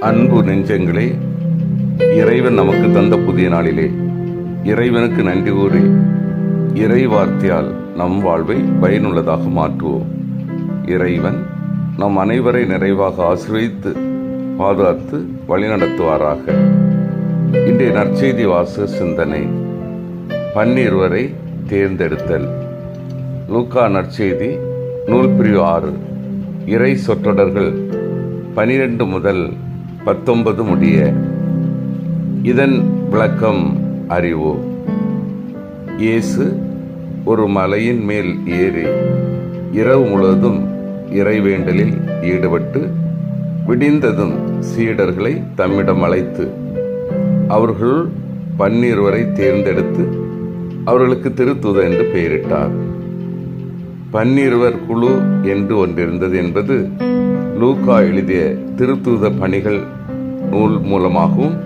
அன்பு நெஞ்சங்களே இறைவன் நமக்கு தந்த புதிய நாளிலே இறைவனுக்கு நன்றி கூறி இறை வார்த்தையால் நம் வாழ்வை பயனுள்ளதாக மாற்றுவோம். இறைவன் நம் அனைவரை நிறைவாக ஆசிர்வதித்து பாதுகாத்து வழிநடத்துவாராக. இன்றைய நற்செய்தி வாச சிந்தனை பன்னிருவரை தேர்ந்தெடுத்தல். லூக்கா நற்செய்தி நூல் பிரிவு ஆறு. இறை சொற்றொடர்கள் பனிரெண்டு முதல் பத்தொன்பது முடிய. இதன் விளக்கம் அறிவோ? இயேசு ஒரு மலையின் மேல் ஏறி இரவு முழுவதும் இறைவேண்டலில் ஈடுபட்டு விடிந்ததும் சீடர்களை தம்மிடம் அழைத்து அவர்கள் பன்னிருவரை தேர்ந்தெடுத்து அவர்களுக்கு திருத்துத என்று பெயரிட்டார். பன்னிருவர் குழு என்று ஒன்றிருந்தது என்பது லூக்கா எழுதிய திருத்தூத பணிகள் நூல் மூலமாகவும்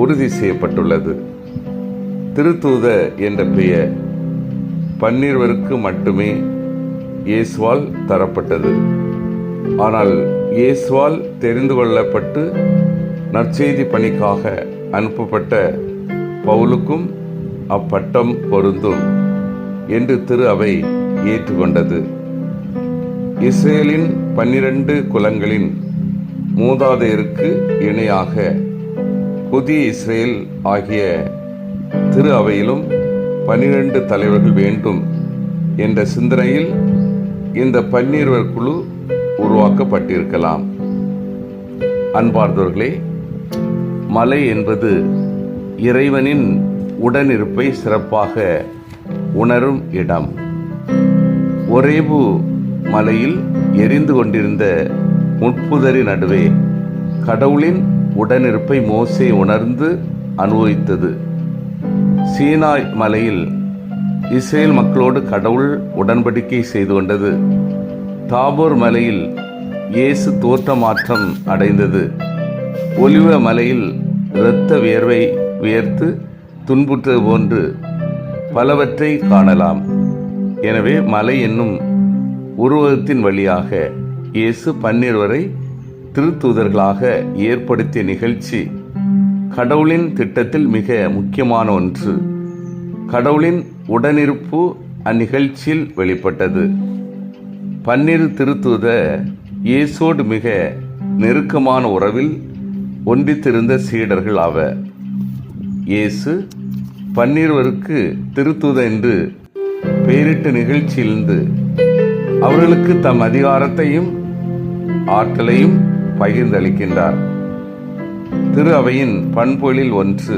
உறுதி செய்யப்பட்டுள்ளது. திருத்தூத என்ற பெயர் பன்னிருவருக்கு மட்டுமே இயேசுவால் தரப்பட்டது. ஆனால் இயேசுவால் தெரிந்து கொள்ளப்பட்டு நற்செய்தி பணிக்காக அனுப்பப்பட்ட பவுலுக்கும் அப்பட்டம் பொருந்தும் என்று திரு அவை ஏற்றுக்கொண்டது. இஸ்ரேலின் பன்னிரண்டு குலங்களின் மூதாதையருக்கு இணையாக புதிய இஸ்ரேல் ஆகிய திரு அவையிலும் பன்னிரண்டு தலைவர்கள் வேண்டும் என்ற சிந்தனையில் இந்த பன்னிருவர் குழு உருவாக்கப்பட்டிருக்கலாம். அன்பார்ந்தவர்களே மலை என்பது இறைவனின் உடனிருப்பை சிறப்பாக உணரும் இடம். ஒரேபு மலையில் எரிந்து கொண்டிருந்த முட்புதரி நடுவே கடவுளின் உடனிருப்பை மோசே உணர்ந்து அனுபவித்தது. சீனாய் மலையில் இஸ்ரேல் மக்களோடு கடவுள் உடன்படிக்கை செய்து கொண்டது. தாபோர் மலையில் இயேசு தோற்ற மாற்றம் அடைந்தது. ஒலிவ மலையில் இரத்த வியர்வை வியர்த்து துன்புற்றது போன்று பலவற்றை காணலாம். எனவே மலை என்னும் உருவகத்தின் வழியாக இயேசு பன்னிருவரை திருத்தூதர்களாக ஏற்படுத்திய நிகழ்ச்சி கடவுளின் திட்டத்தில் மிக முக்கியமான ஒன்று. கடவுளின் உடனிருப்பு அந்நிகழ்ச்சியில் வெளிப்பட்டது. பன்னிரு திருத்தூத இயேசோடு மிக நெருக்கமான உறவில் ஒன்றித்திருந்த சீடர்கள் ஆவர். இயேசு பன்னிருவருக்கு திருத்தூத என்று பெயரிட்ட நிகழ்ச்சியிலிருந்து அவர்களுக்கு தம் அதிகாரத்தையும் ஆற்றலையும் பகிர்ந்தளிக்கின்றார். திரு அவையின் பண்பொழில் ஒன்று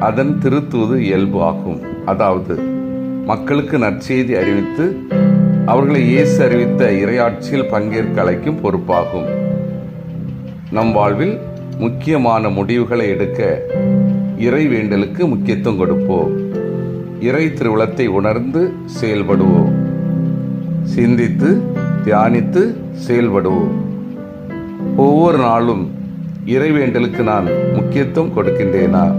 அதன் திருத்தூது இயல்பு ஆகும். அதாவது மக்களுக்கு நற்செய்தி அறிவித்து அவர்களை இயேசு அறிவித்த இரையாட்சியில் பங்கேற்க அழைக்கும் பொறுப்பாகும். நம் வாழ்வில் முக்கியமான முடிவுகளை எடுக்க இறை வேண்டலுக்கு முக்கியத்துவம் கொடுப்போம். இறை திருவிழத்தை உணர்ந்து செயல்படுவோம். சிந்தித்து தியானித்து செயல்படுவோம். ஒவ்வொரு நாளும் இறைவேண்டலுக்கு நான் முக்கியத்துவம் கொடுக்கின்றேனா?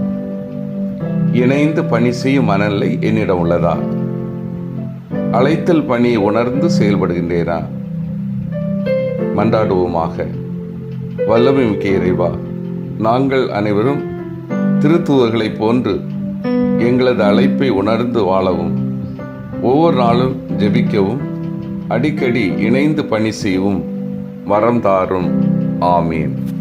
இணைந்து பணி செய்யும் மனநிலை என்னிடம் உள்ளதா? அழைத்தல் பணியை உணர்ந்து செயல்படுகின்றேனா? மன்றாடுவோமாக. வல்லமை மிக்க இறைவா நாங்கள் அனைவரும் திருத்துவர்களைப் போன்று எங்களது அழைப்பை உணர்ந்து வாழவும் ஒவ்வொரு நாளும் ஜெபிக்கவும் அடிக்கடி இணைந்து பணி செய்யவும் வரம் தாரும். ஆமீன்.